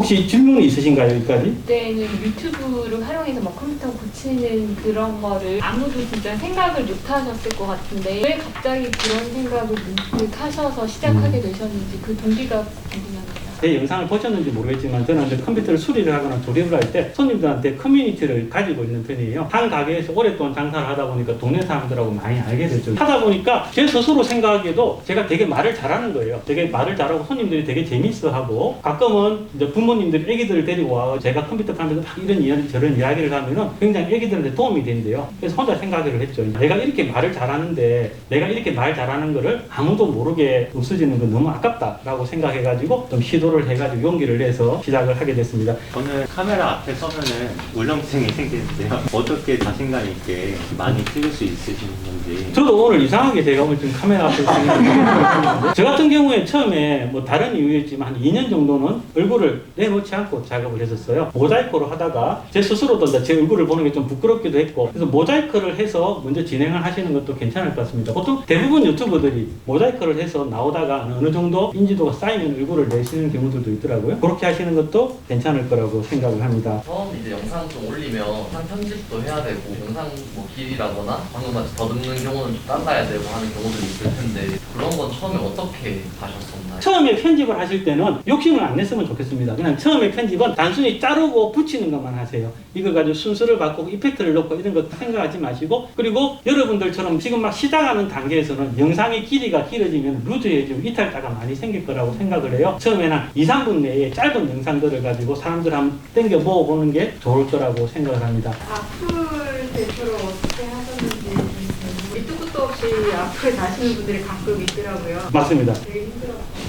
혹시 질문이 있으신가요, 여기까지? 그때는 유튜브를 활용해서 막 컴퓨터 고치는 그런 거를 아무도 진짜 생각을 못 하셨을 것 같은데 왜 갑자기 그런 생각을 문득 하셔서 시작하게 되셨는지 그 동기가 궁금합니다. 제 영상을 보셨는지 모르겠지만 저는 이제 컴퓨터를 수리를 하거나 조립을 할 때 손님들한테 커뮤니티를 가지고 있는 편이에요. 한 가게에서 오랫동안 장사를 하다 보니까 동네 사람들하고 많이 알게 됐죠. 하다 보니까 제 스스로 생각하기에도 제가 되게 말을 잘하는 거예요. 되게 말을 잘하고 손님들이 되게 재밌어하고 가끔은 이제 부모님들이 애기들을 데리고 와 제가 컴퓨터 하면서 막 이런 이야기 저런 이야기를 하면은 굉장히 애기들한테 도움이 된대요. 그래서 혼자 생각을 했죠. 내가 이렇게 말을 잘하는데 내가 이렇게 말 잘하는 거를 아무도 모르게 없어지는 건 너무 아깝다라고 생각해가지고 좀 시도 를 해가지고 용기를 내서 시작을 하게 됐습니다. 저는 카메라 앞에 서면은 울렁증이 생기는데요. 어떻게 자신감 있게 많이 찍을 수 있으신 건지. 저도 오늘 이상하게 제가 오늘 지금 카메라 앞에서 생각했는데 저 같은 경우에 처음에 뭐 다른 이유였지만 한 2년 정도는 얼굴을 내놓지 않고 작업을 했었어요. 모자이크로 하다가 제 스스로도 제 얼굴을 보는 게 좀 부끄럽기도 했고 그래서 모자이크를 해서 먼저 진행을 하시는 것도 괜찮을 것 같습니다. 보통 대부분 유튜버들이 모자이크를 해서 나오다가 어느 정도 인지도가 쌓이면 얼굴을 내시는 경우 들도 있더라고요. 그렇게 하시는 것도 괜찮을 거라고 생각을 합니다. 처음 이제 영상 좀 올리면 영상 편집도 해야 되고 영상 뭐 길이라거나 방금 같이 더듬는 경우는 좀 잘라야 되고 하는 경우들이 있을 텐데 그런 건 처음에 어떻게 하셨었나요? 처음에 편집을 하실 때는 욕심을 안 냈으면 좋겠습니다. 그냥 처음에 편집은 단순히 자르고 붙이는 것만 하세요. 이거 가지고 순서를 바꾸고 이펙트를 넣고 이런 거 생각하지 마시고 그리고 여러분들처럼 지금 막 시작하는 단계에서는 영상의 길이가 길어지면 루즈해지고 이탈자가 많이 생길 거라고 생각을 해요. 처음에는 한 2, 3분 내에 짧은 영상들을 가지고 사람들 한번 땡겨 모아보는 게 좋을 거라고 생각을 합니다. 악플 대처를 어떻게 하셨는지 밑도 끝도 없이 악플 다시는 분들이 가끔 있더라고요. 맞습니다. 되게 힘들었어요.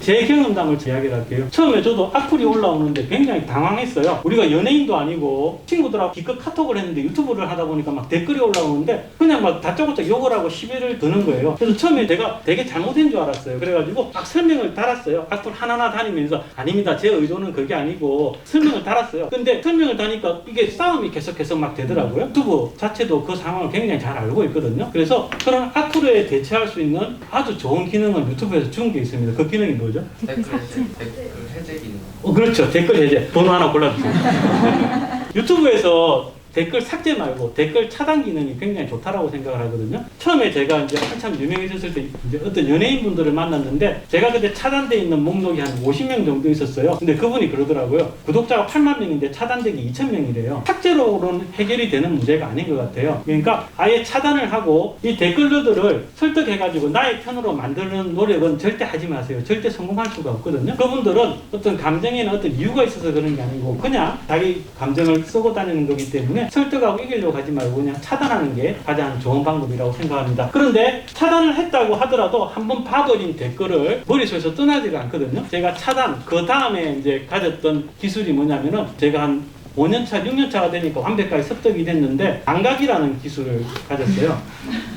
제 경험담을 이야기를 할게요. 처음에 저도 악플이 올라오는데 굉장히 당황했어요. 우리가 연예인도 아니고 친구들하고 기껏 카톡을 했는데 유튜브를 하다 보니까 막 댓글이 올라오는데 그냥 막 다짜고짜 욕을 하고 시비를 드는 거예요. 그래서 처음에 내가 되게 잘못된 줄 알았어요. 그래가지고 막 설명을 달았어요. 악플 하나하나 다니면서 아닙니다. 제 의도는 그게 아니고 설명을 달았어요. 근데 설명을 다니까 이게 싸움이 계속해서 막 되더라고요. 유튜브 자체도 그 상황을 굉장히 잘 알고 있거든요. 그래서 그런 악플에 대처할 수 있는 아주 좋은 기능을 유튜브에서 준 게 있습니다. 그 기능이 뭐죠? 댓글 해제, 댓글 해제 기능 어, 그렇죠. 댓글 해제. 번호 하나 골라주세요. 유튜브에서 댓글 삭제 말고 댓글 차단 기능이 굉장히 좋다라고 생각을 하거든요. 처음에 제가 이제 한참 유명해졌을 때 이제 어떤 연예인 분들을 만났는데 제가 그때 차단돼 있는 목록이 한 50명 정도 있었어요. 근데 그분이 그러더라고요. 구독자가 8만 명인데 차단되기 2천 명이래요. 삭제로는 해결이 되는 문제가 아닌 것 같아요. 그러니까 아예 차단을 하고 이 댓글러들을 설득해가지고 나의 편으로 만드는 노력은 절대 하지 마세요. 절대 성공할 수가 없거든요. 그분들은 어떤 감정에는 어떤 이유가 있어서 그런 게 아니고 그냥 자기 감정을 쓰고 다니는 거기 때문에 설득하고 이기려고 하지 말고 그냥 차단하는 게 가장 좋은 방법이라고 생각합니다. 그런데 차단을 했다고 하더라도 한번 봐버린 댓글을 머릿속에서 떠나지가 않거든요. 제가 차단, 그 다음에 이제 가졌던 기술이 뭐냐면은 제가 한 5년차, 6년차가 되니까 완벽하게 습득이 됐는데 안각이라는 기술을 가졌어요.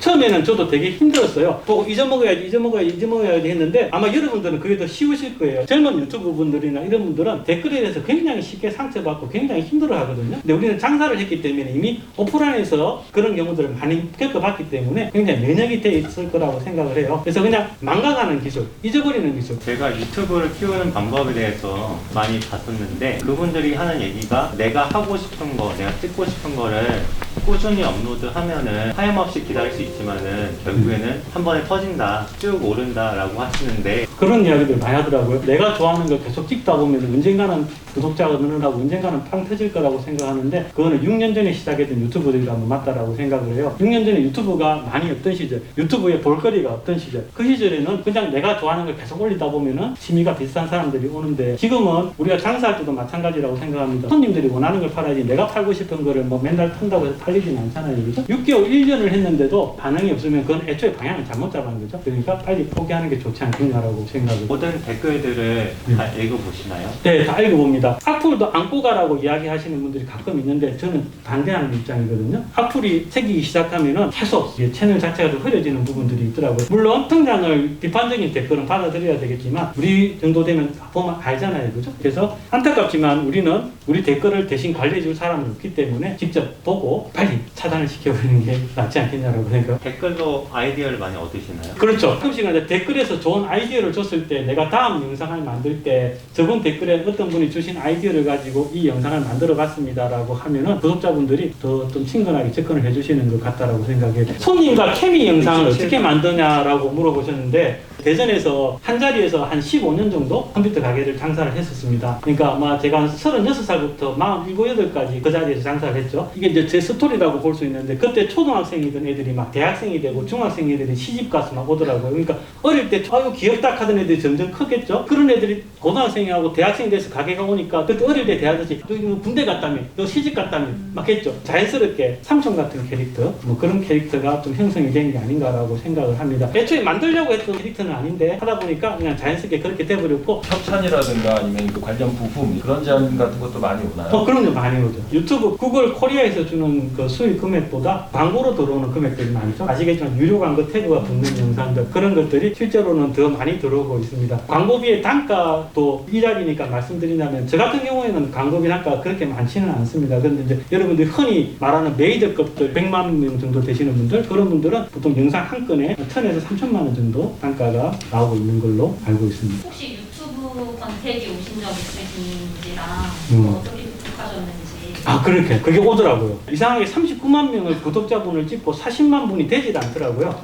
처음에는 저도 되게 힘들었어요. 보고 잊어먹어야지, 잊어먹어야지, 잊어먹어야지 했는데 아마 여러분들은 그게 더 쉬우실 거예요. 젊은 유튜브 분들이나 이런 분들은 댓글에 대해서 굉장히 쉽게 상처받고 굉장히 힘들어 하거든요. 근데 우리는 장사를 했기 때문에 이미 오프라인에서 그런 경우들을 많이 겪어봤기 때문에 굉장히 면역이 돼 있을 거라고 생각을 해요. 그래서 그냥 망각하는 기술, 잊어버리는 기술. 제가 유튜브를 키우는 방법에 대해서 많이 봤었는데 그분들이 하는 얘기가 내가 하고 싶은 거, 내가 찍고 싶은 거를 꾸준히 업로드 하면은 하염없이 기다릴 수 있지만은 결국에는 한 번에 터진다, 쭉 오른다라고 하시는데 그런 이야기들 많이 하더라고요. 내가 좋아하는 걸 계속 찍다 보면 언젠가는 구독자가 늘어나고 언젠가는 팡 터질 거라고 생각하는데 그거는 6년 전에 시작했던 유튜브들과 뭐 맞다라고 생각을 해요. 6년 전에 유튜브가 많이 없던 시절, 유튜브에 볼거리가 없던 시절, 그 시절에는 그냥 내가 좋아하는 걸 계속 올리다 보면은 취미가 비슷한 사람들이 오는데 지금은 우리가 장사할 때도 마찬가지라고 생각합니다. 손님들이 원하는 걸 팔아야지 내가 팔고 싶은 거를 뭐 맨날 판다고 해서 팔 리진 않잖아요. 그죠? 6개월, 1년을 했는데도 반응이 없으면 그건 애초에 방향을 잘못 잡은 거죠. 그러니까 빨리 포기하는 게 좋지 않겠냐라고 생각을 모든 댓글들을 다 읽어보시나요? 네, 다 읽어봅니다. 악플도 안고 가라고 이야기하시는 분들이 가끔 있는데 저는 반대하는 입장이거든요. 악플이 생기기 시작하면은 계속 채널 자체가 좀 흐려지는 부분들이 있더라고요. 물론 성장을 비판적인 댓글은 받아들여야 되겠지만 우리 정도 되면 보면 알잖아요, 그죠? 그래서 안타깝지만 우리는 우리 댓글을 대신 관리해줄 사람은 없기 때문에 직접 보고 빨리 차단을 시켜버리는 게 낫지 않겠냐라고 생각. 댓글로 아이디어를 많이 얻으시나요? 그렇죠. 가끔씩은 댓글에서 좋은 아이디어를 줬을 때 내가 다음 영상을 만들 때 저번 댓글에 어떤 분이 주신 아이디어를 가지고 이 영상을 만들어 봤습니다라고 하면은 구독자분들이 더 좀 친근하게 접근을 해주시는 것 같다라고 생각해요. 손님과 케미 영상을 어떻게 만드냐라고 물어보셨는데 대전에서 한 자리에서 한 15년 정도 컴퓨터 가게를 장사를 했었습니다. 그러니까 아마 제가 한 36살부터 47, 8까지 그 자리에서 장사를 했죠. 이게 이제 제 스토리라고 볼 수 있는데 그때 초등학생이던 애들이 막 대학생이 되고 중학생 애들이 시집 가서 막 오더라고요. 그러니까 어릴 때 아유 귀엽다 하던 애들이 점점 크겠죠. 그런 애들이 고등학생하고 대학생이 돼서 가게가 오니까 그때 어릴 때 대하듯이 너 이거 군대 갔다며 너 시집 갔다며 막 했죠. 자연스럽게 삼촌 같은 캐릭터 뭐 그런 캐릭터가 좀 형성이 된 게 아닌가라고 생각을 합니다. 애초에 만들려고 했던 캐릭터는 아닌데 하다 보니까 그냥 자연스럽게 그렇게 돼버렸고 협찬이라든가 아니면 그 관련 부품 그런 제안 같은 것도 많이 오나요? 어, 그럼요, 많이 오죠. 유튜브, 구글 코리아에서 주는 그 수익 금액보다 광고로 들어오는 금액들이 많죠. 아시겠지만 유료 광고 태그가 붙는 영상들, 그런 것들이 실제로는 더 많이 들어오고 있습니다. 광고비의 단가도 이 자리니까 말씀드리자면, 저 같은 경우에는 광고비 단가가 그렇게 많지는 않습니다. 그런데 이제 여러분들이 흔히 말하는 메이저급들 100만 명 정도 되시는 분들, 그런 분들은 보통 영상 한 건에 1000에서 3000만 원 정도 단가가 나오고 있는 걸로 알고 있습니다. 혹시 유튜브 권태기 오신 적 있으신지랑 음. 뭐 어떻게 아, 그렇게. 그게 오더라고요. 이상하게 39만 명을 구독자분을 찍고 40만 분이 되질 않더라고요.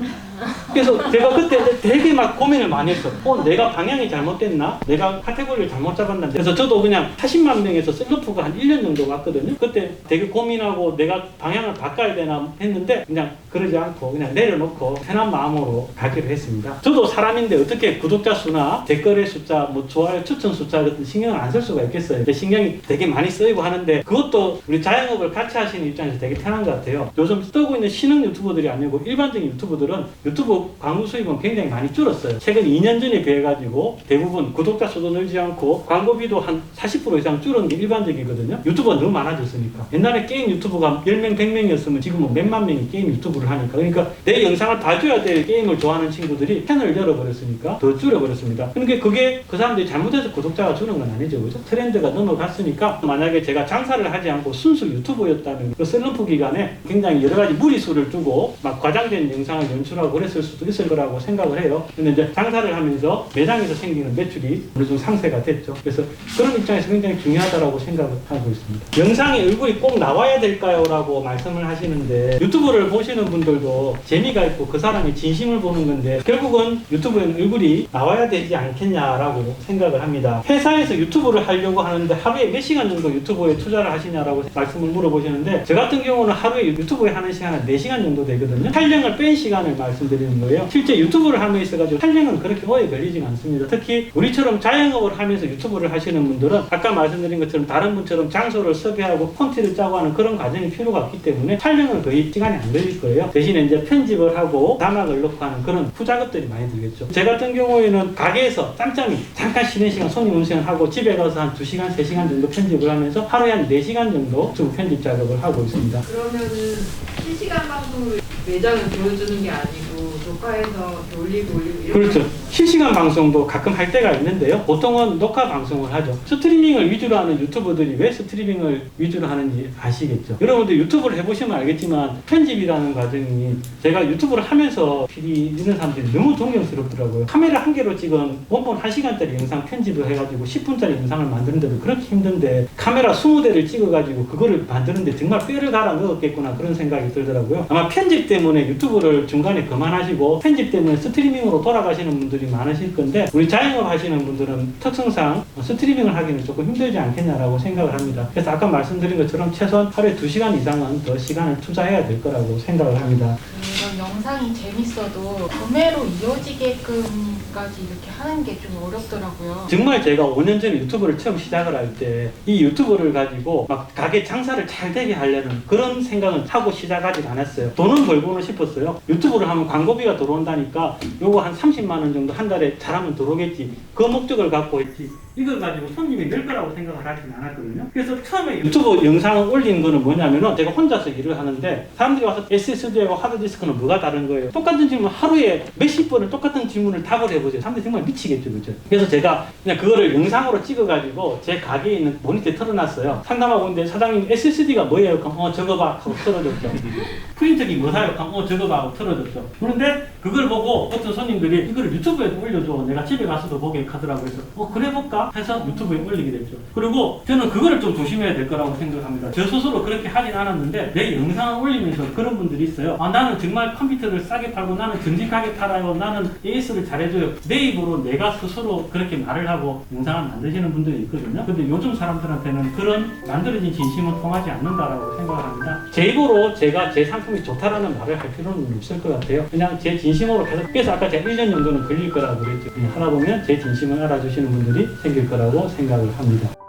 그래서 제가 그때 되게 막 고민을 많이 했어. 어, 내가 방향이 잘못됐나? 내가 카테고리를 잘못 잡았나? 그래서 저도 그냥 40만 명에서 셀러프가 한 1년 정도 왔거든요. 그때 되게 고민하고 내가 방향을 바꿔야 되나 했는데 그냥 그러지 않고 그냥 내려놓고 편한 마음으로 가기로 했습니다. 저도 사람인데 어떻게 구독자 수나 댓글의 숫자, 뭐 좋아요, 추천 숫자 같은 신경을 안 쓸 수가 있겠어요. 제 신경이 되게 많이 쓰이고 하는데 그것도 우리 자영업을 같이 하시는 입장에서 되게 편한 것 같아요. 요즘 뜨고 있는 신흥 유튜버들이 아니고 일반적인 유튜버들은 유튜브 광고 수입은 굉장히 많이 줄었어요. 최근 2년 전에 비해 가지고 대부분 구독자 수도 늘지 않고 광고비도 한 40% 이상 줄은 게 일반적이거든요. 유튜버가 너무 많아졌으니까. 옛날에 게임 유튜버가 10명, 100명이었으면 지금은 몇만 명이 게임 유튜브를 하니까. 그러니까 내 영상을 봐줘야 될 게임을 좋아하는 친구들이 채널을 열어버렸으니까 더 줄여버렸습니다. 그러니까 그게 그 사람들이 잘못해서 구독자가 주는 건 아니죠. 그죠? 트렌드가 넘어갔으니까 만약에 제가 장사를 하지 않고 순수 유튜버였다면 그 셀러프 기간에 굉장히 여러 가지 무리수를 두고 막 과장된 영상을 연출하고 그랬을 수도 있을 거라고 생각을 해요. 근데 이제 장사를 하면서 매장에서 생기는 매출이 어느 정도 상쇄가 됐죠. 그래서 그런 입장에서 굉장히 중요하다라고 생각을 하고 있습니다. 영상에 얼굴이 꼭 나와야 될까요? 라고 말씀을 하시는데 유튜브를 보시는 분들도 재미가 있고 그 사람이 진심을 보는 건데 결국은 유튜브에는 얼굴이 나와야 되지 않겠냐라고 생각을 합니다. 회사에서 유튜브를 하려고 하는데 하루에 몇 시간 정도 유튜브에 투자를 하시냐라고 말씀을 물어보시는데 저 같은 경우는 하루에 유튜브에 하는 시간은 4시간 정도 되거든요. 촬영을 뺀 시간을 말씀드리는 거예요. 실제 유튜브를 하며 있어가지고 촬영은 그렇게 오래 걸리진 않습니다. 특히 우리처럼 자영업을 하면서 유튜브를 하시는 분들은 아까 말씀드린 것처럼 다른 분처럼 장소를 섭외하고 콘티를 짜고 하는 그런 과정이 필요가 없기 때문에 촬영은 거의 시간이 안 걸릴 거예요. 대신에 이제 편집을 하고 자막을 넣고 하는 그런 후작업들이 많이 들겠죠. 제 같은 경우에는 가게에서 짬짬이 잠깐 쉬는 시간 손님 운전을 하고 집에 가서 한 2시간, 3시간 정도 편집을 하면서 하루에 한 4시간 정도 유튜브 편집 작업을 하고 있습니다. 그러면은 실시간 방송으로 매장을 보여주는 게 아니고 녹화해서 올리고 올리고 그렇죠. 실시간 방송도 가끔 할 때가 있는데요. 보통은 녹화 방송을 하죠. 스트리밍을 위주로 하는 유튜버들이 왜 스트리밍을 위주로 하는지 아시겠죠? 여러분들 유튜브를 해보시면 알겠지만 편집이라는 과정이 제가 유튜브를 하면서 PD 이런 사람들이 너무 존경스럽더라고요. 카메라 한 개로 찍은 원본 1시간짜리 영상 편집을 해가지고 10분짜리 영상을 만드는데도 그렇게 힘든데 카메라 20대를 찍어가지고 그거를 만드는데 정말 뼈를 갈아 넣었겠구나 그런 생각이 들더라고요. 아마 편집 때문에 유튜브를 중간에 그만하시고 편집 때문에 스트리밍으로 돌아가시는 분들이 많으실 건데 우리 자영업 하시는 분들은 특성상 스트리밍을 하기는 조금 힘들지 않겠냐라고 생각을 합니다. 그래서 아까 말씀드린 것처럼 최소한 하루에 2시간 이상은 더 시간을 투자해야 될 거라고 생각을 합니다. 이런 영상이 재밌어도 구매로 이어지게끔 까지 이렇게 하는 게 좀 어렵더라고요. 정말 제가 5년 전에 유튜브를 처음 시작을 할 때 이 유튜브를 가지고 막 가게 장사를 잘 되게 하려는 그런 생각은 하고 시작하지 않았어요. 돈은 벌고는 싶었어요. 유튜브를 하면 광고비가 들어온다니까 요거 한 30만 원 정도 한 달에 잘하면 들어오겠지. 그 목적을 갖고 했지. 이걸 가지고 손님이 늘 거라고 생각을 하진 않았거든요. 그래서 처음에 유튜브 영상을 올린 거는 뭐냐면은 제가 혼자서 일을 하는데 사람들이 와서 SSD하고 하드디스크는 뭐가 다른 거예요? 똑같은 질문 하루에 몇십 번을 똑같은 질문을 답을 해보세요. 사람들이 정말 미치겠죠, 그죠? 그래서 제가 그냥 그거를 영상으로 찍어가지고 제 가게에 있는 모니터에 틀어놨어요. 상담하고 있는데 사장님 SSD가 뭐예요? 그럼 어 저거 봐 하고 틀어줬죠. 프린터기 뭐 사요? 그럼 어 저거 봐 하고 틀어줬죠. 그런데 그걸 보고 어떤 손님들이 이거를 유튜브에도 올려줘. 내가 집에 가서도 보게 하더라고요. 그래서 어 그래 볼까? 해서 유튜브에 올리게 됐죠. 그리고 저는 그거를 좀 조심해야 될 거라고 생각합니다. 저 스스로 그렇게 하진 않았는데 내 영상을 올리면서 그런 분들이 있어요. 아 나는 정말 컴퓨터를 싸게 팔고 나는 정직하게 팔아요. 나는 AS를 잘해줘요. 내 입으로 내가 스스로 그렇게 말을 하고 영상을 만드시는 분들이 있거든요. 근데 요즘 사람들한테는 그런 만들어진 진심은 통하지 않는다라고 생각을 합니다. 제 입으로 제가 제 상품이 좋다라는 말을 할 필요는 없을 것 같아요. 그냥 제 진심으로 계속 그래서 아까 제가 1년 정도는 걸릴 거라고 그랬죠. 하다 보면 제 진심을 알아주시는 분들이 생길 거라고 생각을 합니다.